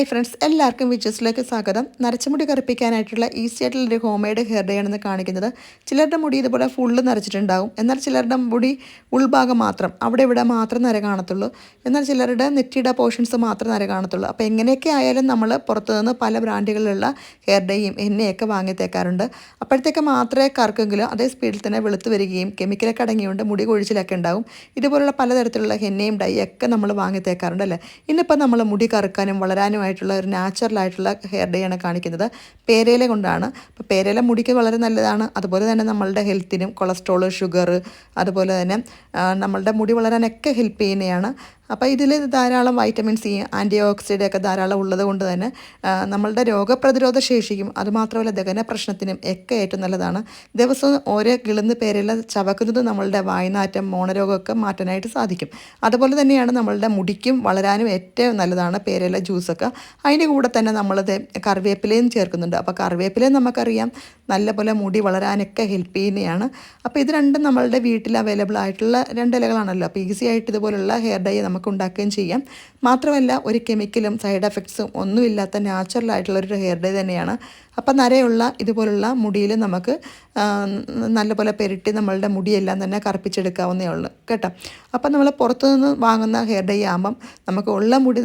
Hi friends എല്ലാവർക്കും വിജസിലേക്ക് സ്വാഗതം. നരച്ചുമുടി കറുപ്പിക്കാനായിട്ടുള്ള easy ആയിട്ടുള്ള ഒരു ഹോം മെയ്ഡ് ഹെയർ ഡേ ആണെന്ന് കാണിക്കുന്നത്. ചിലരുടെ മുടി ഇതുപോലെ ഫുള്ള് നരച്ചിട്ടുണ്ടാവും എന്നാൽ ചിലരുടെ മുടി ഉൾഭാഗം മാത്രം അവിടെ ഇവിടെ മാത്രം നര കാണത്തുള്ളൂ. എന്നാൽ ചിലരുടെ നെറ്റിയുടെ പോർഷൻസ് മാത്രം നര കാണത്തുള്ളൂ. അപ്പോൾ എങ്ങനെയൊക്കെ ആയാലും നമ്മൾ പുറത്തു നിന്ന് പല ബ്രാൻഡുകളിലുള്ള ഹെയർ ഡേയും എണ്ണയൊക്കെ വാങ്ങി തേക്കാറുണ്ട് അപ്പോഴത്തേക്ക് മാത്രമേ കറക്കെങ്കിലും അതേ സ്പീഡിൽ തന്നെ വെളുത്ത് വരികയും കെമിക്കലൊക്കെ അടങ്ങിയുകൊണ്ട് മുടി കൊഴിച്ചിലൊക്കെ ഉണ്ടാവും. ഇതുപോലുള്ള പലതരത്തിലുള്ള എണ്ണയും ഡൈ ഒക്കെ നമ്മൾ വാങ്ങി തേക്കാറുണ്ട് അല്ലേ? ഇന്നിപ്പോൾ നമ്മൾ മുടി കറുക്കാനും വളരാനുമായിട്ടുള്ള ഒരു നാച്ചുറൽ ആയിട്ടുള്ള ഹെയർ ഡേ ആണ് കാണിക്കുന്നത്. പേരയില കൊണ്ടാണ്. അപ്പോൾ പേരയില മുടിക്ക് വളരെ നല്ലതാണ്. അതുപോലെ തന്നെ നമ്മളുടെ ഹെൽത്തിനും കൊളസ്ട്രോൾ ഷുഗർ അതുപോലെ തന്നെ നമ്മളുടെ മുടി വളരാനൊക്കെ ഹെൽപ്പ് ചെയ്യുന്നതാണ്. അപ്പോൾ ഇതിൽ ധാരാളം വൈറ്റമിൻ സി ആന്റി ഓക്സിഡന്റ് ഒക്കെ ധാരാളം ഉള്ളത് കൊണ്ട് തന്നെ നമ്മളുടെ രോഗപ്രതിരോധ ശേഷിക്കും. അതുമാത്രമല്ല ദഹന പ്രശ്നത്തിനും ഒക്കെ ഏറ്റവും നല്ലതാണ്. ദിവസവും ഓരോ കിളുന്ന് പേരെല്ലാം ചവക്കുന്നത് നമ്മളുടെ വായനാറ്റം മോണരോഗമൊക്കെ മാറ്റാനായിട്ട് സാധിക്കും. അതുപോലെ തന്നെയാണ് നമ്മളുടെ മുടിക്കും വളരാനും ഏറ്റവും നല്ലതാണ് പേരെല്ലാം ജ്യൂസൊക്കെ അതിന്റെ കൂടെ തന്നെ നമ്മളത് കറിവേപ്പിലയും ചേർക്കുന്നുണ്ട്. അപ്പോൾ കറിവേപ്പിലയും നമുക്കറിയാം നല്ലപോലെ മുടി വളരാനൊക്കെ ഹെൽപ്പ് ചെയ്യുന്നതാണ്. അപ്പോൾ ഇത് രണ്ടും നമ്മളുടെ വീട്ടിൽ അവൈലബിൾ ആയിട്ടുള്ള രണ്ട് ഇലകളാണല്ലോ. അപ്പോൾ ഈസി ആയിട്ട് ഇതുപോലുള്ള ഹെയർ ഡൈ നമുക്ക് ഉണ്ടാക്കുകയും ചെയ്യാം. മാത്രമല്ല ഒരു കെമിക്കലും സൈഡ് എഫക്ട്സും ഒന്നുമില്ലാത്ത നാച്ചുറൽ ആയിട്ടുള്ള ഒരു ഹെയർ ഡേ തന്നെയാണ്. അപ്പം നരയുള്ള ഇതുപോലുള്ള മുടിയിൽ നമുക്ക് നല്ലപോലെ പെരട്ടി നമ്മളുടെ മുടിയെല്ലാം തന്നെ കറുപ്പിച്ചെടുക്കാവുന്നേ ഉള്ളൂ. കേട്ടോ? അപ്പം നമ്മൾ പുറത്തുനിന്ന് വാങ്ങുന്ന ഹെയർ ഡേ ആകുമ്പം നമുക്ക് ഉള്ള മുടി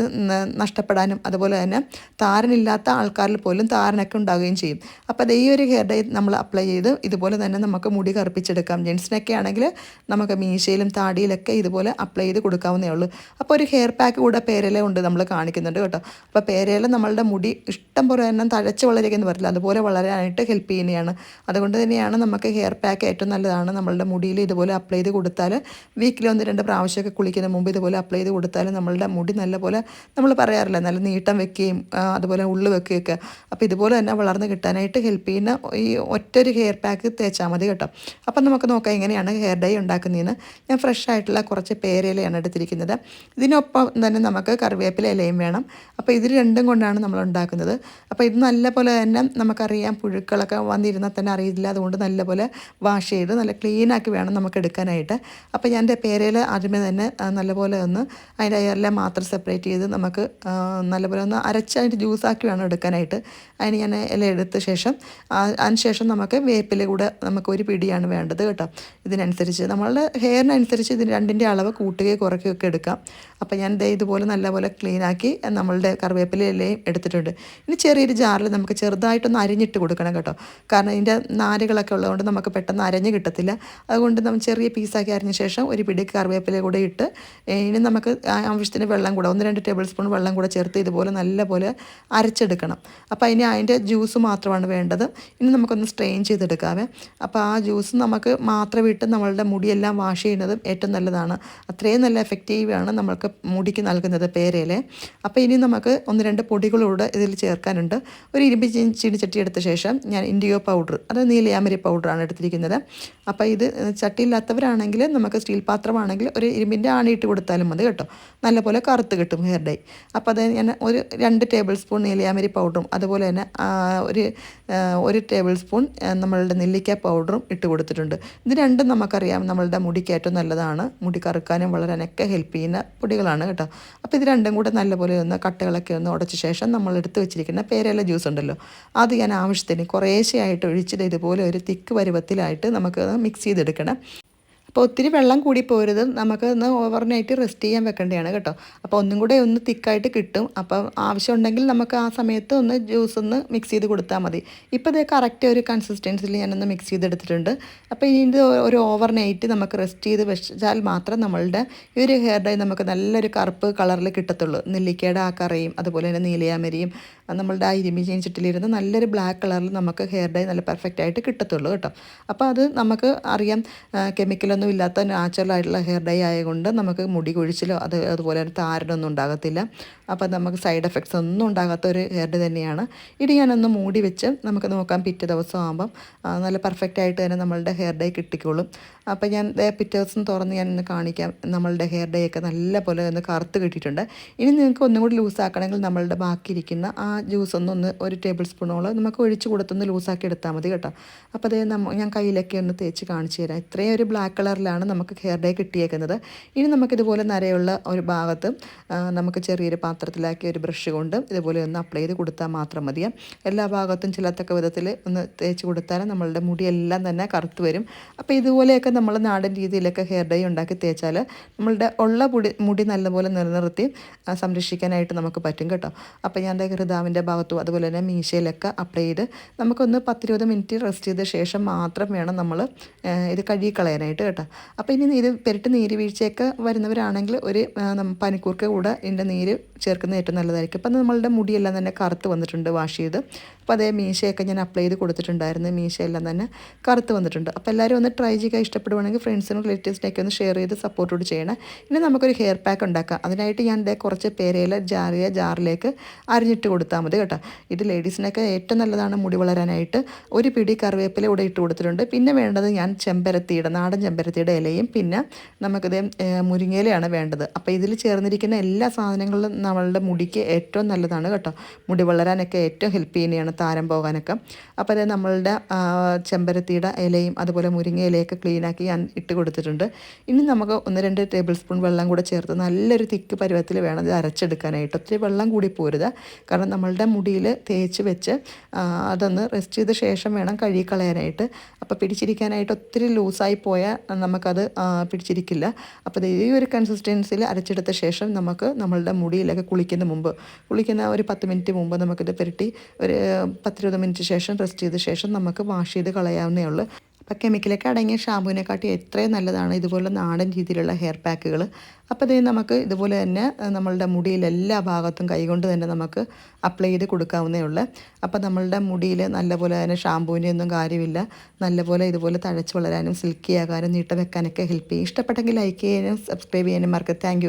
നഷ്ടപ്പെടാനും അതുപോലെ തന്നെ താരനില്ലാത്ത ആൾക്കാരിൽ പോലും താരനൊക്കെ ഉണ്ടാവുകയും ചെയ്യും. അപ്പോൾ ഈ ഒരു ഹെയർ ഡേ നമ്മൾ അപ്ലൈ ചെയ്ത് ഇതുപോലെ തന്നെ നമുക്ക് മുടി കറുപ്പിച്ചെടുക്കാം. ജെൻസിനൊക്കെ ആണെങ്കിൽ നമുക്ക് മീശയിലും താടിയിലൊക്കെ ഇതുപോലെ അപ്ലൈ ചെയ്ത് കൊടുക്കാവുന്നേ ഉള്ളൂ. അപ്പോൾ ഒരു ഹെയർ പാക്ക് കൂടെ പേരയില ഉണ്ട് നമ്മൾ കാണിക്കുന്നുണ്ട് കേട്ടോ. അപ്പോൾ പേരയില നമ്മളുടെ മുടി ഇഷ്ടം പോലെ തന്നെ തഴച്ച് വളരുകയെന്ന് പറയില്ല അതുപോലെ വളരാനായിട്ട് ഹെൽപ്പ് ചെയ്യുന്നതാണ്. അതുകൊണ്ട് തന്നെയാണ് നമുക്ക് ഹെയർ പാക്ക് ഏറ്റവും നല്ലതാണ് നമ്മളുടെ മുടിയിൽ ഇതുപോലെ അപ്ലൈ ചെയ്ത് കൊടുത്താൽ വീക്കിൽ ഒന്ന് രണ്ട് പ്രാവശ്യമൊക്കെ കുളിക്കുന്ന മുമ്പ് ഇതുപോലെ അപ്ലൈ ചെയ്ത് കൊടുത്താൽ നമ്മളുടെ മുടി നല്ലപോലെ നമ്മൾ പറയാറില്ല നല്ല നീട്ടം വെക്കുകയും അതുപോലെ ഉള്ളു വെക്കുകയൊക്കെ. അപ്പോൾ ഇതുപോലെ തന്നെ വളർന്ന് കിട്ടാനായിട്ട് ഹെൽപ്പ് ചെയ്യുന്ന ഈ ഒറ്റൊരു ഹെയർ പാക്ക് തേച്ചാൽ മതി കേട്ടോ. അപ്പം നമുക്ക് നോക്കാം എങ്ങനെയാണ് ഹെയർ ഡൈ ഉണ്ടാക്കുന്നതെന്ന്. ഞാൻ ഫ്രഷ് ആയിട്ടുള്ള കുറച്ച് പേരയിലയാണ് എടുത്തിരിക്കുന്നത്. ഇതിനൊപ്പം തന്നെ നമുക്ക് കറിവേപ്പില ഇലയും വേണം. അപ്പോൾ ഇത് രണ്ടും കൊണ്ടാണ് നമ്മൾ ഉണ്ടാക്കുന്നത്. അപ്പോൾ ഇത് നല്ലപോലെ തന്നെ നമുക്കറിയാം പുഴുക്കളൊക്കെ വന്നിരുന്നാൽ തന്നെ അറിയില്ല. അതുകൊണ്ട് നല്ലപോലെ വാഷ് ചെയ്ത് നല്ല ക്ലീനാക്കി വേണം നമുക്ക് എടുക്കാനായിട്ട്. അപ്പോൾ ഞാൻ എന്റെ പേരയിൽ ആദ്യമേ തന്നെ നല്ല നല്ലപോലെ ഒന്ന് അതിന്റെ എല്ലാം മാത്രം സെപ്പറേറ്റ് ചെയ്ത് നമുക്ക് നല്ല നല്ലപോലെ ഒന്ന് അരച്ച് അതിന്റെ ജ്യൂസാക്കി വേണം എടുക്കാനായിട്ട്. അതിന് ഞാൻ ഇല എടുത്ത ശേഷം അതിനുശേഷം നമുക്ക് വേപ്പില കൂടെ നമുക്ക് ഒരു പിടിയാണ് വേണ്ടത് കേട്ടോ. ഇതിനനുസരിച്ച് നമ്മളുടെ ഹെയറിനനുസരിച്ച് ഇതിന് രണ്ടിന്റെ അളവ് കൂട്ടുകയോ കുറയ്ക്കുകയോ ഒക്കെ അപ്പോൾ ഞാൻ ദേ ഇതുപോലെ നല്ലപോലെ ക്ലീനാക്കി നമ്മളുടെ കറിവേപ്പില ഇലയും എടുത്തിട്ടുണ്ട്. ഇനി ചെറിയൊരു ജാറിൽ നമുക്ക് ചെറുതായിട്ടൊന്ന് അരിഞ്ഞിട്ട് കൊടുക്കണം കേട്ടോ. കാരണം ഇതിന്റെ നാരുകളൊക്കെ ഉള്ളതുകൊണ്ട് നമുക്ക് പെട്ടെന്ന് അരഞ്ഞ് കിട്ടത്തില്ല. അതുകൊണ്ട് നമ്മൾ ചെറിയ പീസാക്കി അരിഞ്ഞ ശേഷം ഒരു പിടി കറിവേപ്പില കൂടെ ഇട്ട് ഇനി നമുക്ക് ആവശ്യത്തിന് വെള്ളം കൂടെ ഒന്ന് രണ്ട് ടേബിൾ സ്പൂൺ വെള്ളം കൂടെ ചേർത്ത് ഇതുപോലെ നല്ലപോലെ അരച്ചെടുക്കണം. അപ്പോൾ ഇനി അതിന്റെ ജ്യൂസ് മാത്രമാണ് വേണ്ടത്. ഇനി നമുക്കൊന്ന് സ്ട്രെയിൻ ചെയ്തെടുക്കാവേ. അപ്പോൾ ആ ജ്യൂസ് നമുക്ക് മാത്രം വിട്ട് നമ്മളുടെ മുടിയെല്ലാം വാഷ് ചെയ്യുന്നതും ഏറ്റവും നല്ലതാണ്. അത്രയും നല്ല എഫക്റ്റീവാണ് നമ്മൾക്ക് മുടിക്ക് നൽകുന്നത് പേരയിലെ അപ്പോൾ ഇനി നമുക്ക് ഒന്ന് രണ്ട് പൊടികളൂടെ ഇതിൽ ചേർക്കാനുണ്ട്. ഒരു ഇരുമ്പ് ചീ- ചീനിച്ചട്ടി എടുത്ത ശേഷം ഞാൻ ഇൻഡിയോ പൗഡർ അത് നീലയാമരി പൗഡറാണ് എടുത്തിരിക്കുന്നത്. അപ്പോൾ ഇത് ചട്ടിയില്ലാത്തവരാണെങ്കിൽ നമുക്ക് സ്റ്റീൽ പാത്രമാണെങ്കിൽ ഒരു ഇരുമ്പിന്റെ ആണിയിട്ട് കൊടുത്താലും മതി കേട്ടോ. നല്ലപോലെ കറുത്ത് കിട്ടും ഹെയർ ഡൈ അപ്പോൾ അത് ഞാൻ ഒരു രണ്ട് ടേബിൾ സ്പൂൺ നീലയാമരി പൗഡറും അതുപോലെ തന്നെ ഒരു ഒരു ടേബിൾ സ്പൂൺ നമ്മളുടെ നെല്ലിക്ക പൗഡറും ഇട്ട് കൊടുത്തിട്ടുണ്ട്. ഇത് രണ്ടും നമുക്കറിയാം നമ്മളുടെ മുടിക്ക് ഏറ്റവും നല്ലതാണ്. മുടി കറുക്കാനും വളരാനൊക്കെ ഹെൽപ്പ് ചെയ്യുന്ന പൊടികളാണ് കേട്ടോ. അപ്പോൾ ഇത് രണ്ടും കൂടെ നല്ലപോലെ ഒന്ന് കട്ടകളൊക്കെ ഒന്ന് ഉടച്ച ശേഷം നമ്മൾ എടുത്ത് വെച്ചിരിക്കുന്ന പേരയില ജ്യൂസ് ഉണ്ടല്ലോ. അത് ഞാൻ ആവശ്യത്തിന് കുറേശ്ശെയായിട്ട് ഒഴിച്ചിട്ട് ഇതുപോലെ ഒരു തിക്ക് പരുവത്തിലായിട്ട് നമുക്ക് മിക്സ് ചെയ്തെടുക്കണം. അപ്പോൾ ഒത്തിരി വെള്ളം കൂടി പോരുത്. നമുക്ക് ഒന്ന് ഓവർനൈറ്റ് റെസ്റ്റ് ചെയ്യാൻ വെക്കേണ്ടതാണ് കേട്ടോ. അപ്പോൾ ഒന്നും കൂടെ ഒന്ന് തിക്കായിട്ട് കിട്ടും. അപ്പോൾ ആവശ്യമുണ്ടെങ്കിൽ നമുക്ക് ആ സമയത്ത് ഒന്ന് ജ്യൂസ് ഒന്ന് മിക്സ് ചെയ്ത് കൊടുത്താൽ മതി. ഇപ്പോൾ ഇത് കറക്റ്റ് ഒരു കൺസിസ്റ്റൻസിൽ ഞാനൊന്ന് മിക്സ് ചെയ്തെടുത്തിട്ടുണ്ട്. അപ്പോൾ ഇത് ഒരു ഓവർനൈറ്റ് നമുക്ക് റെസ്റ്റ് ചെയ്ത് വെച്ചാൽ മാത്രം നമ്മളുടെ ഈ ഒരു ഹെയർ ഡൈ നമുക്ക് നല്ലൊരു കറുപ്പ് കളറിൽ കിട്ടത്തുള്ളൂ. നെല്ലിക്കയുടെ ആ കറയും അതുപോലെ തന്നെ നീലയാമരിയും നമ്മളുടെ ആ ഇരുമി ചീനിച്ചിട്ടിലിരുന്ന് നല്ലൊരു ബ്ലാക്ക് കളറിൽ നമുക്ക് ഹെയർ ഡൈ നല്ല പെർഫെക്റ്റ് ആയിട്ട് കിട്ടത്തുള്ളൂ കേട്ടോ. അപ്പോൾ അത് നമുക്ക് അറിയാം കെമിക്കലൊന്നും ഇല്ലാത്ത നാച്ചുറൽ ആയിട്ടുള്ള ഹെയർ ഡൈ ആയതുകൊണ്ട് നമുക്ക് മുടി കൊഴിച്ചിലോ അത് അതുപോലെ തന്നെ താരനൊന്നും ഉണ്ടാകത്തില്ല. അപ്പോൾ നമുക്ക് സൈഡ് എഫക്ട്സ് ഒന്നും ഉണ്ടാകാത്ത ഒരു ഹെയർ ഡൈ തന്നെയാണ്. ഇനി ഞാനൊന്ന് മൂടി വെച്ച് നമുക്ക് നോക്കാം പിറ്റേ ദിവസം ആകുമ്പം നല്ല പെർഫെക്റ്റ് ആയിട്ട് തന്നെ നമ്മളുടെ ഹെയർ ഡൈ കിട്ടിക്കോളും. അപ്പോൾ ഞാൻ പിറ്റേ ദിവസം തുറന്ന് ഞാൻ ഒന്ന് കാണിക്കാം നമ്മളുടെ ഹെയർ ഡൈ ഒക്കെ നല്ല പോലെ ഒന്ന് കറുത്ത് കിട്ടിയിട്ടുണ്ട്. ഇനി നിങ്ങൾക്ക് ഒന്നും കൂടി ലൂസ് ആക്കണമെങ്കിൽ നമ്മളുടെ ബാക്കിയിരിക്കുന്ന ആ ജ്യൂസ് ഒന്ന് ഒന്ന് ഒരു ടേബിൾ സ്പൂണോളം നമുക്ക് ഒഴിച്ച് കൊടുത്തൊന്ന് ലൂസാക്കി എടുത്താൽ മതി കേട്ടോ. അപ്പോൾ അതേ ഞാൻ കയ്യിലൊക്കെ ഒന്ന് തേച്ച് കാണിച്ചു തരാം. ഇത്രയും ഒരു ബ്ലാക്ക് കളർ കളറിലാണ് നമുക്ക് ഹെയർ ഡേ കിട്ടിയേക്കുന്നത്. ഇനി നമുക്കിതുപോലെ നരയുള്ള ഒരു ഭാഗത്ത് നമുക്ക് ചെറിയൊരു പാത്രത്തിലാക്കി ഒരു ബ്രഷ് കൊണ്ട് ഇതുപോലെ ഒന്ന് അപ്ലൈ ചെയ്ത് കൊടുത്താൽ മാത്രം മതി. എല്ലാ ഭാഗത്തും ചിലത്തക്ക വിധത്തിൽ ഒന്ന് തേച്ച് കൊടുത്താൽ നമ്മളുടെ മുടിയെല്ലാം തന്നെ കറുത്ത് വരും. അപ്പോൾ ഇതുപോലെയൊക്കെ നമ്മൾ നാടൻ രീതിയിലൊക്കെ ഹെയർ ഡേ ഉണ്ടാക്കി തേച്ചാൽ നമ്മളുടെ ഉള്ള മുടി മുടി നല്ലപോലെ നിലനിർത്തി സംരക്ഷിക്കാനായിട്ട് നമുക്ക് പറ്റും കേട്ടോ. അപ്പോൾ ഞാൻ ഹൃദാവിന്റെ ഭാഗത്തും അതുപോലെ തന്നെ മീശയിലൊക്കെ അപ്ലൈ ചെയ്ത് നമുക്കൊന്ന് പത്തിരുപത് മിനിറ്റ് റെസ്റ്റ് ചെയ്ത ശേഷം മാത്രം വേണം നമ്മൾ ഇത് കഴുകി കളയാനായിട്ട് കേട്ടോ. അപ്പോൾ ഇനി നീര് പെരട്ട് നീര് വീഴ്ചയൊക്കെ വരുന്നവരാണെങ്കിൽ ഒരു പനിക്കൂർക്ക കൂടെ ഇതിന്റെ നീര് ചേർക്കുന്നത് ഏറ്റവും നല്ലതായിരിക്കും. അപ്പം നമ്മളുടെ മുടിയെല്ലാം തന്നെ കറുത്ത് വന്നിട്ടുണ്ട് വാഷ് ചെയ്ത്. അപ്പോൾ അതേ മീശയൊക്കെ ഞാൻ അപ്ലൈ ചെയ്ത് കൊടുത്തിട്ടുണ്ടായിരുന്നു. മീശയെല്ലാം തന്നെ കറുത്ത് വന്നിട്ടുണ്ട്. അപ്പോൾ എല്ലാവരും ഒന്ന് ട്രൈ ചെയ്യുക. ഇഷ്ടപ്പെടുവാണെങ്കിൽ ഫ്രണ്ട്സിനും റിലേറ്റീവ്സിനൊക്കെ ഒന്ന് ഷെയർ ചെയ്ത് സപ്പോർട്ടോട് ചെയ്യണം. ഇനി നമുക്കൊരു ഹെയർ പാക്ക് ഉണ്ടാക്കാം. അതിനായിട്ട് ഞാൻ ഇതേ കുറച്ച് പേരയില ജാറിയ ജാറിലേക്ക് അരിഞ്ഞിട്ട് കൊടുത്താൽ മതി കേട്ടോ. ഇത് ലേഡീസിനൊക്കെ ഏറ്റവും നല്ലതാണ് മുടി വളരാനായിട്ട്. ഒരു പിടി കറിവേപ്പില ഇവിടെ ഇട്ട് കൊടുത്തിട്ടുണ്ട്. പിന്നെ വേണ്ടത് ഞാൻ ചെമ്പരത്തിയുടെ നാടൻ ചെമ്പരത്തിയുടെ ഇലയും പിന്നെ നമുക്കിത് മുരിങ്ങയിലയാണ് വേണ്ടത്. അപ്പോൾ ഇതിൽ ചേർന്നിരിക്കുന്ന എല്ലാ സാധനങ്ങളും നമ്മളുടെ മുടിക്ക് ഏറ്റവും നല്ലതാണ് കേട്ടോ. മുടി വളരാനൊക്കെ ഏറ്റവും ഹെൽപ്പ് ചെയ്യുന്നതാണ്. താരം പോകാനൊക്കെ. അപ്പോൾ അത് നമ്മളുടെ ചെമ്പരത്തിയുടെ ഇലയും അതുപോലെ മുരിങ്ങ ഇലയൊക്കെ ക്ലീനാക്കി ഞാൻ ഇട്ട് കൊടുത്തിട്ടുണ്ട്. ഇനി നമുക്ക് ഒന്ന് രണ്ട് ടേബിൾ സ്പൂൺ വെള്ളം കൂടെ ചേർത്ത് നല്ലൊരു തിക്ക് പരുവത്തിൽ വേണം ഇത് അരച്ചെടുക്കാനായിട്ട്. ഒത്തിരി വെള്ളം കൂടി പോരുത്. കാരണം നമ്മളുടെ മുടിയിൽ തേച്ച് വെച്ച് അതൊന്ന് റെസ്റ്റ് ചെയ്ത ശേഷം വേണം കഴുകിക്കളയാനായിട്ട്. അപ്പോൾ പിടിച്ചിരിക്കാനായിട്ട് ഒത്തിരി ലൂസായി പോയാൽ നമുക്കത് പിടിച്ചിരിക്കില്ല. അപ്പോൾ ഈ ഒരു കൺസിസ്റ്റൻസിയിൽ അരച്ചെടുത്ത ശേഷം നമുക്ക് നമ്മളുടെ മുടിയിലൊക്കെ കുളിക്കുന്ന മുമ്പ് കുളിക്കുന്ന ഒരു പത്ത് മിനിറ്റ് മുമ്പ് നമുക്കിത് പുരട്ടി ഒരു പത്തിരുപത് മിനിറ്റ് ശേഷം റെസ്റ്റ് ചെയ്ത ശേഷം നമുക്ക് വാഷ് ചെയ്ത് കളയാവുന്നേ ഉള്ളൂ. അപ്പോൾ കെമിക്കലൊക്കെ അടങ്ങിയ ഷാമ്പുവിനെക്കാട്ടി എത്രയും നല്ലതാണ് ഇതുപോലെ നാടൻ രീതിയിലുള്ള ഹെയർ പാക്കുകൾ അപ്പോൾ അതേ നമുക്ക് ഇതുപോലെ തന്നെ നമ്മളുടെ മുടിയിൽ എല്ലാ ഭാഗത്തും കൈകൊണ്ട് തന്നെ നമുക്ക് അപ്ലൈ ചെയ്ത് കൊടുക്കാവുന്നേ ഉള്ളൂ. അപ്പോൾ നമ്മളുടെ മുടിയിൽ നല്ലപോലെ തന്നെ ഷാമ്പുവിന്റെ ഒന്നും കാര്യമില്ല. നല്ലപോലെ ഇതുപോലെ തഴച്ച് വളരാനും സിൽക്കി ആകാനും നീട്ട വെക്കാനൊക്കെ ഹെൽപ്പ് ചെയ്യും. ഇഷ്ടപ്പെട്ടെങ്കിൽ ലൈക്ക് ചെയ്യാനും സബ്സ്ക്രൈബ് ചെയ്യാനും മറക്കുക താങ്ക്